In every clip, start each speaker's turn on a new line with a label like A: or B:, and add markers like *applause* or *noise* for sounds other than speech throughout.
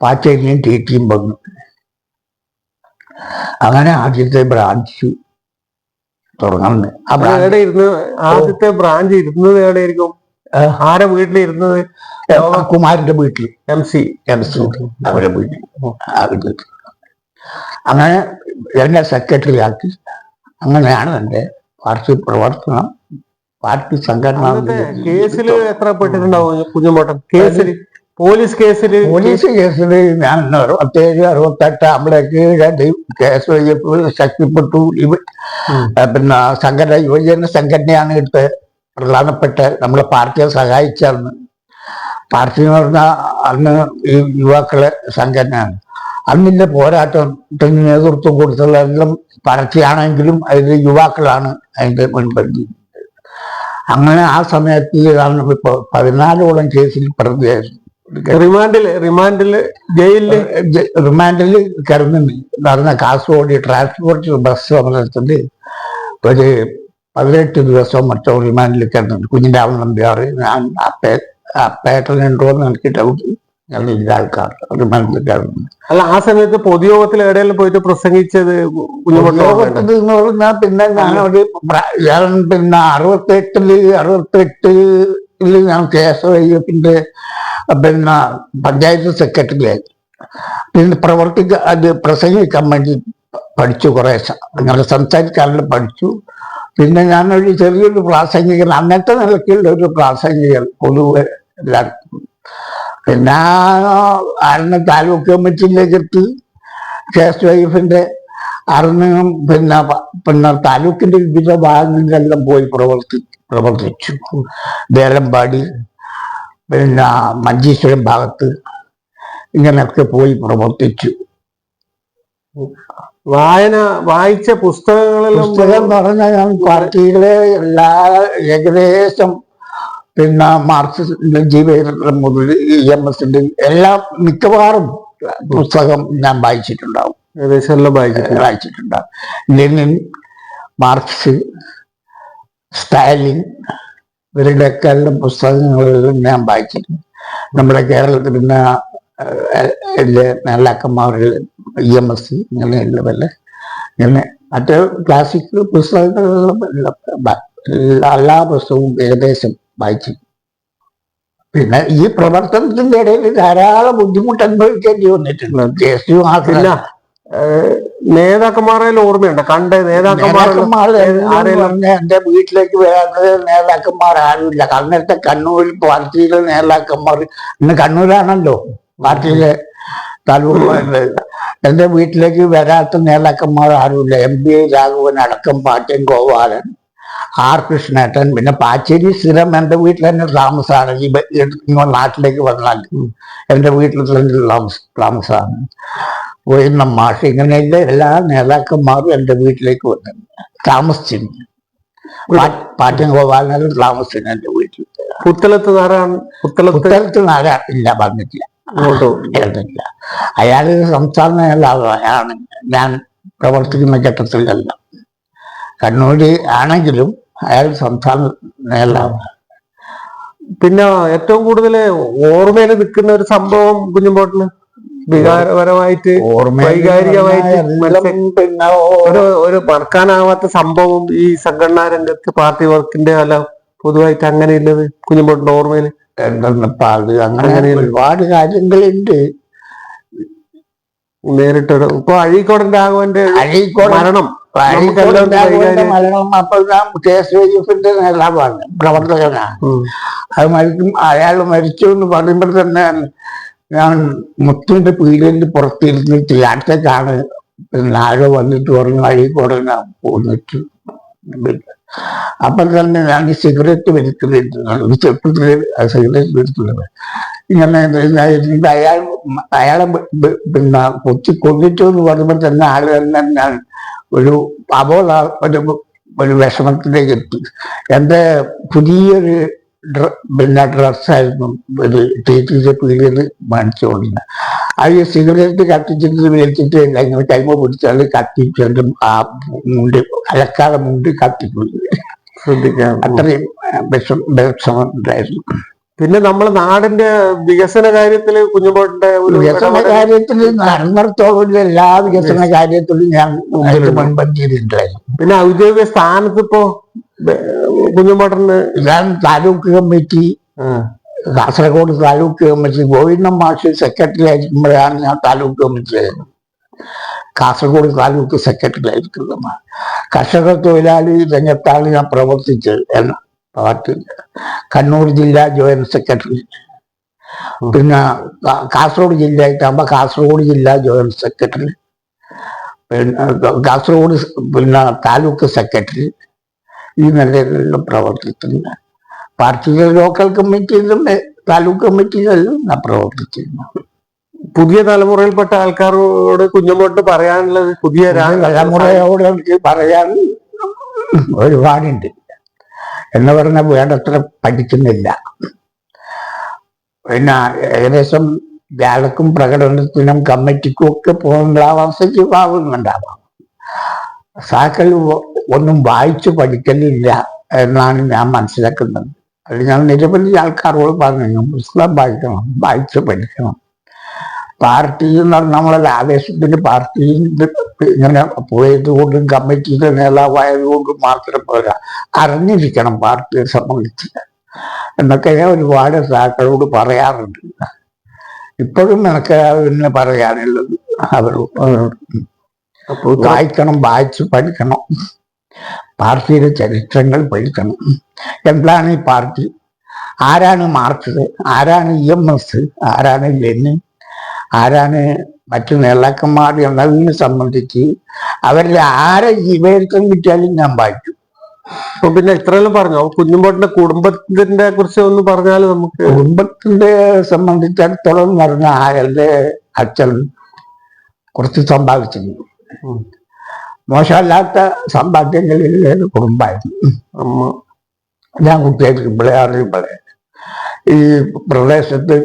A: പാച്ചേരിയും തീറ്റിയും വന്നു. അങ്ങനെ ആദ്യത്തെ ബ്രാഞ്ച് തുടങ്ങുന്നത് അവിടെ
B: എവിടെ ഇരുന്ന് ആദ്യത്തെ ബ്രാഞ്ച് ഇരുന്നത് എവിടെയായിരിക്കും. ആരെ വീട്ടിലിരുന്നത്
A: കുമാരന്റെ വീട്ടിൽ
B: എം സി.
A: എം സി അവരുടെ വീട്ടിൽ അങ്ങനെ എന്നെ സെക്രട്ടറി ആക്കി അങ്ങനെയാണ് എന്റെ പാർട്ടി പ്രവർത്തനം. പാർട്ടി സംഘടന
B: കേസിൽ എത്ര പെട്ടിട്ടുണ്ടാവും കുഞ്ഞുമോട്ടൻ? കേസിൽ പോലീസ് കേസിൽ
A: പോലീസ് കേസിൽ ഞാൻ അറുപത്തേഴ് അറുപത്തെട്ട് രണ്ട് കേസ് ശക്തിപ്പെട്ടു. ഇവ പിന്നെ സംഘടന യുവജന സംഘടനയാണ് ഇട്ട് പ്രധാനപ്പെട്ട നമ്മളെ പാർട്ടിയെ സഹായിച്ചന്ന് പാർട്ടി എന്ന് പറഞ്ഞാൽ അന്ന് ഈ യുവാക്കളെ സംഘടനയാണ്. അന്നിന്റെ പോരാട്ടത്തിന് നേതൃത്വം കൊടുത്തുള്ള എല്ലാം പാർട്ടിയാണെങ്കിലും അതിൽ യുവാക്കളാണ് അതിന്റെ മുൻപന്തി അങ്ങനെ ആ സമയത്ത് ഇപ്പോൾ ഇപ്പൊ പതിനാലോളം കേസിൽ പ്രതിയായിരുന്നു.
B: റിമാൻഡിൽ റിമാൻഡിൽ ജയിലിൽ
A: റിമാൻഡിൽ കിടന്നു നടന്ന കാസർഗോഡ് ട്രാൻസ്പോർട്ട് ബസ് സമരത്തിൽ ഒരു പതിനെട്ട് ദിവസം മറ്റോ റിമാൻഡിൽ കിടന്നുണ്ട് കുഞ്ഞിരാമൻ നമ്പ്യാർ ഞാൻ ആ അപ്പേട്ടനുണ്ടോ എന്ന് എനിക്ക് ഡൗട്ട്
B: അല്ല ആ സമയത്ത് പൊതുയോഗത്തിൽ എവിടെയെങ്കിലും പോയിട്ട് പ്രസംഗിച്ചത്
A: എന്ന് പറഞ്ഞാൽ പിന്നെ പ്ര- ഞാൻ പിന്നെ അറുപത്തെട്ടിൽ അറുപത്തെട്ടിൽ ഞാൻ കെ എസ് വൈഎഫിന്റെ പിന്നെ പഞ്ചായത്ത് സെക്രട്ടറി ആയി പിന്നെ പ്രവർത്തിക്ക അത് പ്രസംഗിക്കാൻ വേണ്ടി പഠിച്ചു കുറെ അങ്ങനെ സംസാരിക്കാനുള്ള പഠിച്ചു. പിന്നെ ഞാനൊരു ചെറിയൊരു പ്രാസംഗികൻ അന്നത്തെ നിലയ്ക്കുള്ള ഒരു പ്രാസംഗികൻ പൊതുവെ എല്ലാവർക്കും. പിന്നെ ആറിന് താലൂക്ക് കമ്മിറ്റിയിലേക്ക് എത്തി കെ എസ് വൈഫിന്റെ അന്ന് പിന്നെ പിന്നെ താലൂക്കിന്റെ വിവിധ ഭാഗങ്ങളിലെല്ലാം പോയി പ്രവർത്തി പ്രവർത്തിച്ചു. വേലമ്പാടി പിന്നെ മഞ്ചേശ്വരം ഭാഗത്ത് ഇങ്ങനെയൊക്കെ പോയി പ്രവർത്തിച്ചു.
B: വായന വായിച്ച പുസ്തകങ്ങളെല്ലാം
A: പുസ്തകം പറഞ്ഞാൽ ഞാൻ പാർട്ടിയിലെ എല്ലാ ഏകദേശം പിന്നെ മാർക്സിന്റെ ജീവചരിത്രം മുതൽ ഇ എം എസിന്റെ എല്ലാ മിക്കവാറും പുസ്തകം ഞാൻ വായിച്ചിട്ടുണ്ടാവും.
B: ഏകദേശം എല്ലാം വായിച്ചിട്ടുണ്ട്.
A: വായിച്ചിട്ടുണ്ടാവും. ലെനിൻ മാർക്സ് സ്റ്റാലിൻ ഇവരുടെയൊക്കെ എല്ലാം പുസ്തകങ്ങളെല്ലാം ഞാൻ വായിച്ചിട്ടുണ്ട്. നമ്മുടെ കേരളത്തിൽ പിന്നെ നേതാക്കന്മാരിൽ ഇ എം എസ് ഇങ്ങനെയുള്ള വല്ല ഇങ്ങനെ മറ്റ് ക്ലാസിക്കൽ പുസ്തകങ്ങളെല്ലാം എല്ലാം പുസ്തകവും ഏകദേശം വായിച്ചു പിന്നെ ഈ പ്രവർത്തനത്തിന്റെ ഇടയിൽ ധാരാളം ബുദ്ധിമുട്ട് അനുഭവിക്കേണ്ടി വന്നിട്ടുണ്ട്. കേസ് മാത്രമല്ല
B: നേതാക്കന്മാരെല്ലാം ഓർമ്മയുണ്ട്. കണ്ട?
A: പറഞ്ഞ എന്റെ വീട്ടിലേക്ക് വരാത്തത് നേതാക്കന്മാർ ആരുമില്ല. അന്നത്തെ കണ്ണൂരിൽ പാർട്ടിയിലെ നേതാക്കന്മാർ ഇന്ന് കണ്ണൂരാണല്ലോ. പാർട്ടിയിലെ താലൂക്ക് എന്റെ വീട്ടിലേക്ക് വരാത്ത നേതാക്കന്മാർ ആരുമില്ല. എം പി രാഘവൻ അടക്കം പാറ്റൻ ഗോപാലൻ ആർ കൃഷ്ണേട്ടൻ പിന്നെ പാച്ചേരി സ്ഥിരം എന്റെ വീട്ടിൽ തന്നെ താമസമാണ്. ഈ നാട്ടിലേക്ക് വന്നാൽ എന്റെ വീട്ടിൽ തന്നെ താമസ താമസമാണ്. പോയിരുന്ന മാഷ് ഇങ്ങനെയുള്ള എല്ലാ നേതാക്കന്മാരും എന്റെ വീട്ടിലേക്ക് വന്നു താമസിച്ചിരുന്നു. പാ- പാറ്റൻ ഗോപാലനും താമസിച്ചിരുന്നു എന്റെ വീട്ടിൽ.
B: പുത്തലത്ത് നാരായണൻ പുത്തലത്ത്
A: ഉത്തരത്ത് നാര ഇല്ല വന്നിട്ടില്ല.
B: അങ്ങോട്ട്
A: അയാൾ അയാൾ സംസ്ഥാന നേതാവാണ്. ഞാൻ പ്രവർത്തിക്കുന്ന ഘട്ടത്തിലല്ല. കണ്ണൂര് ആണെങ്കിലും അയാൾ സംസ്ഥാന നേതാവ്
B: പിന്നെ ഏറ്റവും കൂടുതൽ ഓർമ്മയിൽ നിൽക്കുന്ന ഒരു സംഭവം കുഞ്ഞുമ്പോട്ടിന് വികാരപരമായിട്ട് വൈകാരികമായിട്ട്
A: പിന്നെ
B: ഒരു ഒരു മറക്കാനാവാത്ത സംഭവം ഈ സംഘടനാ രംഗത്ത് പാർട്ടി വർക്കിന്റെ അല്ല പൊതുവായിട്ട് അങ്ങനെയുള്ളത് കുഞ്ഞുമ്പോട്ടിന്റെ ഓർമ്മയിൽ?
A: അങ്ങനെ ഒരുപാട് കാര്യങ്ങളുണ്ട്.
B: നേരിട്ടൊരു ഇപ്പൊ അഴീക്കോടൻ രാഘവന്റെ
A: അഴീക്കോട്
B: മരണം.
A: മരണം അപ്പോൾ ഞാൻ നേതാവാണ് പ്രവർത്തകനാണ്. അത് മരിക്കും അയാൾ മരിച്ചു എന്ന് പറയുമ്പോൾ തന്നെ ഞാൻ മുത്തുവിന്റെ പീലിന്റെ പുറത്തിരുന്നിട്ട് അടുത്തേക്കാണ് പിന്നെ ആരോ വന്നിട്ട് പറഞ്ഞു അഴീക്കോടെ ഞാൻ പോന്നിട്ട്. അപ്പം തന്നെ ഞാൻ ഈ സിഗരറ്റ് വലിക്കുന്നുണ്ടാണ് ഒരു ചെപ്പത്തിൽ സിഗരറ്റ് വലിക്കുന്നത് ഇങ്ങനെ അയാൾ അയാളെ പിന്നെ കൊത്തി കൊന്നിട്ടു എന്ന് പറയുമ്പോൾ തന്നെ ആൾ തന്നെ ഞാൻ ഒരു അബോധ ഒരു ഒരു വിഷമത്തിലേക്ക് എത്തി. എന്റെ പുതിയൊരു പിന്നെ ഡ്രസ്സായിരുന്നു ഇത് ടീച്ചർ പീടിയിൽ മേടിച്ചുകൊണ്ടിരുന്നത് അത് സിഗരറ്റ് കത്തിച്ചിട്ട് വലിച്ചിട്ട് ഇങ്ങനെ കൈമ പിടിച്ചാൽ കത്തിച്ചിട്ട് ആ മുണ്ട് അലക്കാതെ മുണ്ട്
B: ഉം.
A: അത്രയും വിഷം വിഷമം ഉണ്ടായിരുന്നു.
B: പിന്നെ നമ്മളെ നാടിന്റെ വികസന കാര്യത്തിൽ കുഞ്ഞുമ്പോട്ടിന്റെ ഒരു
A: വികസന കാര്യത്തിൽ നടന്നിടത്തോളം എല്ലാ വികസന കാര്യത്തിലും ഞാൻ
B: മുൻപന്തിയിട്ടുണ്ടായിരുന്നു
A: മുൻപന്തിയിലുണ്ടായിരുന്നു.
B: പിന്നെ ഔദ്യോഗിക സ്ഥാനത്ത് ഇപ്പോ കുഞ്ഞുമ്പോട്ടന്
A: ഞാൻ താലൂക്ക് കമ്മിറ്റി കാസർഗോഡ് താലൂക്ക് കമ്മിറ്റി ഗോവിന്ദൻ മാഷ് സെക്രട്ടറി ആയിരിക്കുമ്പോഴാണ് ഞാൻ താലൂക്ക് കമ്മിറ്റിയായിരുന്നു കാസർഗോഡ് താലൂക്ക് സെക്രട്ടറി ആയിരിക്കുന്നത് കർഷക തൊഴിലാളി രംഗത്താണ് ഞാൻ പ്രവർത്തിച്ചത് എന്ന പാർട്ടി കണ്ണൂർ ജില്ലാ ജോയിന്റ് സെക്രട്ടറി പിന്നെ കാസർഗോഡ് ജില്ലയായിട്ടാകുമ്പോൾ കാസർഗോഡ് ജില്ലാ ജോയിന്റ് സെക്രട്ടറി പിന്നെ കാസർഗോഡ് പിന്നെ താലൂക്ക് സെക്രട്ടറി ഈ നിലകളിലും പ്രവർത്തിക്കുന്നത് പാർട്ടിയിലെ ലോക്കൽ കമ്മിറ്റിയിലും താലൂക്ക് കമ്മിറ്റികളിലും ഞാൻ പ്രവർത്തിച്ചിരുന്നു
B: പുതിയ തലമുറയിൽപ്പെട്ട ആൾക്കാരോട് കുഞ്ഞുമോട്ട് പറയാനുള്ളത് പുതിയ
A: തലമുറയോട് എനിക്ക് പറയാൻ ഒരുപാടുണ്ട്. എന്ന് പറഞ്ഞാൽ വേണ്ടത്ര പഠിക്കുന്നില്ല. പിന്നെ ഏകദേശം വ്യാഴക്കും പ്രകടനത്തിനും കമ്മിറ്റിക്കും ഒക്കെ പോകുന്നുണ്ടാവാം സജീവാകുന്നുണ്ടാവാം സാക്കൾ ഒന്നും വായിച്ചു പഠിക്കലില്ല എന്നാണ് ഞാൻ മനസ്സിലാക്കുന്നത്. അത് ഞാൻ നിരവധി ആൾക്കാരോട് പറഞ്ഞു പുസ്തകം വായിക്കണം വായിച്ചു പഠിക്കണം. പാർട്ടിയിൽ നമ്മളെ ആവേശത്തിന് പാർട്ടിയിൽ ഇങ്ങനെ പോയത് കൊണ്ടും കമ്മിറ്റിയുടെ നേതാവായത് കൊണ്ടും മാത്രം പോരാ. അറിഞ്ഞിരിക്കണം പാർട്ടിയെ സംബന്ധിച്ച്. എന്നൊക്കെ ഞാൻ ഒരുപാട് സാക്കളോട് പറയാറുണ്ട്. ഇപ്പോഴും എനിക്ക് പിന്നെ പറയാനുള്ളത് അവരോട് വായിക്കണം വായിച്ച് പഠിക്കണം. പാർട്ടിയുടെ ചരിത്രങ്ങൾ പഠിക്കണം. എന്താണ് ഈ പാർട്ടി? ആരാണ് മാർക്സ്? ആരാണ് ഇ എം എസ്? ആരാണ് ലെനിൻ? ആരാണ് മറ്റു നേതാക്കന്മാർ എന്നതിനെ സംബന്ധിച്ച് അവരിൽ ആരെ ജീവചരിത്രം കിട്ടിയാലും ഞാൻ വായിക്കും.
B: അപ്പൊ പിന്നെ ഇത്രയെല്ലാം പറഞ്ഞു? കുഞ്ഞുമ്പോട്ടിന്റെ കുടുംബത്തിന്റെ കുറിച്ച് ഒന്ന് പറഞ്ഞാൽ നമുക്ക്
A: കുടുംബത്തിന്റെ സംബന്ധിച്ചിടത്തോളം എന്ന് പറഞ്ഞാൽ എന്റെ അച്ഛൻ കുറച്ച് സമ്പാദിച്ചിരുന്നു. മോശമല്ലാത്ത സമ്പാദ്യങ്ങളിൽ ഒരു കുടുംബമായിരുന്നു?
B: അമ്മ
A: ഞാൻ കുട്ടിയായിരിക്കുമ്പോഴേ അറിയുമ്പോഴേ ഈ പ്രദേശത്ത്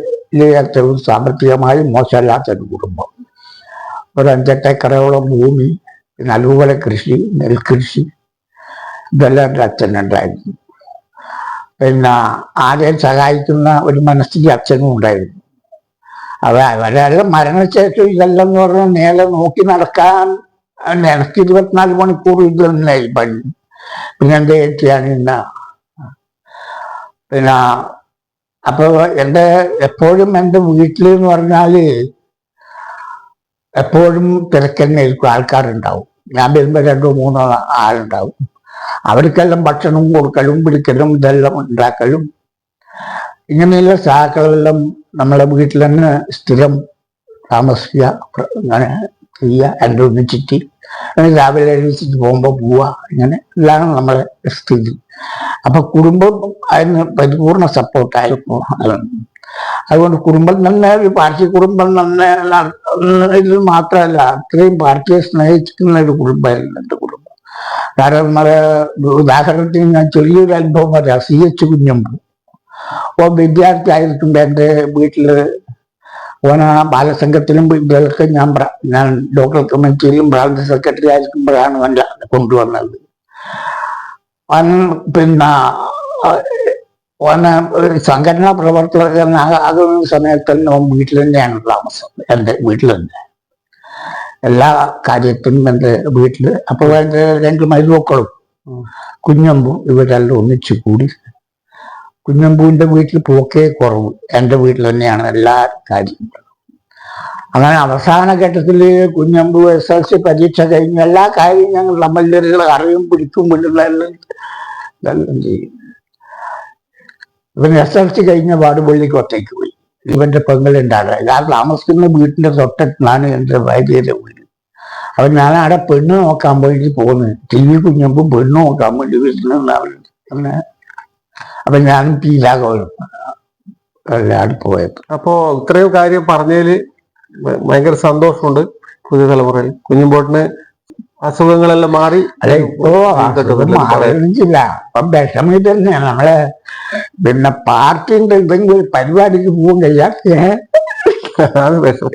A: ഏറ്റവും സാമ്പത്തികമായി മോശമല്ലാത്തൊരു കുടുംബം. ഒരു അഞ്ചെട്ടേക്കറയോളം ഭൂമി അതുപോലെ കൃഷി നെൽകൃഷി ഇതെല്ലാം എന്റെ അച്ഛനുണ്ടായിരുന്നു പിന്നെ ആരെയും സഹായിക്കുന്ന ഒരു മനസ്സിന്റെ അച്ഛനും ഉണ്ടായിരുന്നു. അവ അവരെല്ലാം മരണശേഷം ഇതെല്ലാം എന്ന് പറഞ്ഞാൽ നേരെ നോക്കി നടക്കാൻ എനിക്ക് ഇരുപത്തിനാല് മണിക്കൂർ ഇത് തന്നെയായി പണി. പിന്നെ എന്ത് ഇന്ന? പിന്നെ അപ്പൊ എന്റെ എപ്പോഴും എന്റെ വീട്ടിൽ എന്ന് പറഞ്ഞാൽ എപ്പോഴും തിരക്കന്നെയായിരിക്കും ആൾക്കാരുണ്ടാവും. ഞാൻ വരുമ്പോൾ രണ്ടോ മൂന്നോ ആളുണ്ടാവും. അവർക്കെല്ലാം ഭക്ഷണം കൊടുക്കലും പിടിക്കലും ഇതെല്ലാം ഉണ്ടാക്കലും ഇങ്ങനെയുള്ള സഹാക്കളെല്ലാം നമ്മളെ വീട്ടിൽ തന്നെ സ്ഥിരം താമസിക്കുക അങ്ങനെ ചെയ്യുക എന്റെ ഒന്നിച്ചിട്ട് രാവിലെ എഴുതിച്ചിട്ട് പോകുമ്പോൾ പോവുക ഇങ്ങനെ ഇതാണ് നമ്മളെ സ്ഥിതി. അപ്പൊ കുടുംബം അതിന് പരിപൂർണ സപ്പോർട്ടായിരുന്നു. അതുകൊണ്ട് കുടുംബം തന്നെ ഒരു പാർട്ടി കുടുംബം തന്നെ ഇത് മാത്രമല്ല അത്രയും പാർട്ടിയെ സ്നേഹിക്കുന്ന ഒരു കുടുംബമായിരുന്നു എന്റെ കുടുംബം. കാരണം നമ്മളെ ഉദാഹരണത്തിന് ഞാൻ ചെറിയൊരു അനുഭവം പറയാം. C H Kunhambu. ഓ വിദ്യാർത്ഥി ആയിരിക്കുമ്പോൾ എന്റെ വീട്ടിൽ. ഓന ബാലസംഘത്തിലും ഇതിലൊക്കെ ഞാൻ ഞാൻ ലോക്കൽ കമ്മിറ്റിയിലും ബ്രാഞ്ച് സെക്രട്ടറി ആയിരിക്കുമ്പോഴാണ് ഓൻ കൊണ്ടുവന്നത്. അവൻ പിന്നെ ഓന ഒരു സംഘടനാ പ്രവർത്തകനാകുന്ന സമയത്ത് തന്നെ ഓൻ വീട്ടിൽ തന്നെയാണ് താമസം എന്റെ വീട്ടിൽ തന്നെ. എല്ലാ കാര്യത്തിനും എന്റെ വീട്ടിൽ അപ്പോൾ എന്റെ രണ്ട് മരുമക്കളും കുഞ്ഞമ്പും ഇവരെല്ലാം ഒന്നിച്ചു കൂടി കുഞ്ഞമ്പൂവിന്റെ വീട്ടിൽ പോക്കേ കുറവ്. എന്റെ വീട്ടിൽ തന്നെയാണ് എല്ലാ കാര്യങ്ങളും അങ്ങനെ അവസാന ഘട്ടത്തിൽ കുഞ്ഞമ്പു എസ് എൽ സി പരീക്ഷ കഴിഞ്ഞ് എല്ലാ കാര്യവും ഞങ്ങൾ നമ്മളുടെ അറിവും പിടിക്കും പിടില്ല എല്ലാം ചെയ്യും. ഇവൻ എസ് എൽ സി കഴിഞ്ഞ പാട് പള്ളിക്ക് ഒറ്റയ്ക്ക് പോയി. ഇവന്റെ പെങ്ങളുണ്ടാകുക ഞാൻ താമസിക്കുന്ന വീട്ടിന്റെ തൊട്ടടുത്താണ് എന്റെ ഭാര്യയുടെ വീട്. അപ്പൊ ഞാൻ അവിടെ പെണ്ണ് നോക്കാൻ വേണ്ടി പോകുന്നു. ടി വി കുഞ്ഞമ്പും പെണ്ണ് നോക്കാൻ വേണ്ടി വീട്ടിൽ നിന്നാണ്. അങ്ങനെ അപ്പൊ ഞാനും പി രാഘവനും എല്ലാവരും പോയത്.
B: അപ്പോ ഇത്രയും കാര്യം പറഞ്ഞതിൽ ഭയങ്കര സന്തോഷമുണ്ട് പുതിയ തലമുറയിൽ. കുഞ്ഞുമ്പോട്ടിന് അസുഖങ്ങളെല്ലാം മാറി.
A: അല്ലെ ഇപ്പോ മാറിയില്ല അപ്പൊ വിഷമം തന്നെയാണ് നമ്മളെ പിന്നെ പാർട്ടിന്റെ എന്തെങ്കിലും പരിപാടിക്ക് പോകും കഴിയാ *laughs*
B: അതാണ് വിഷമം.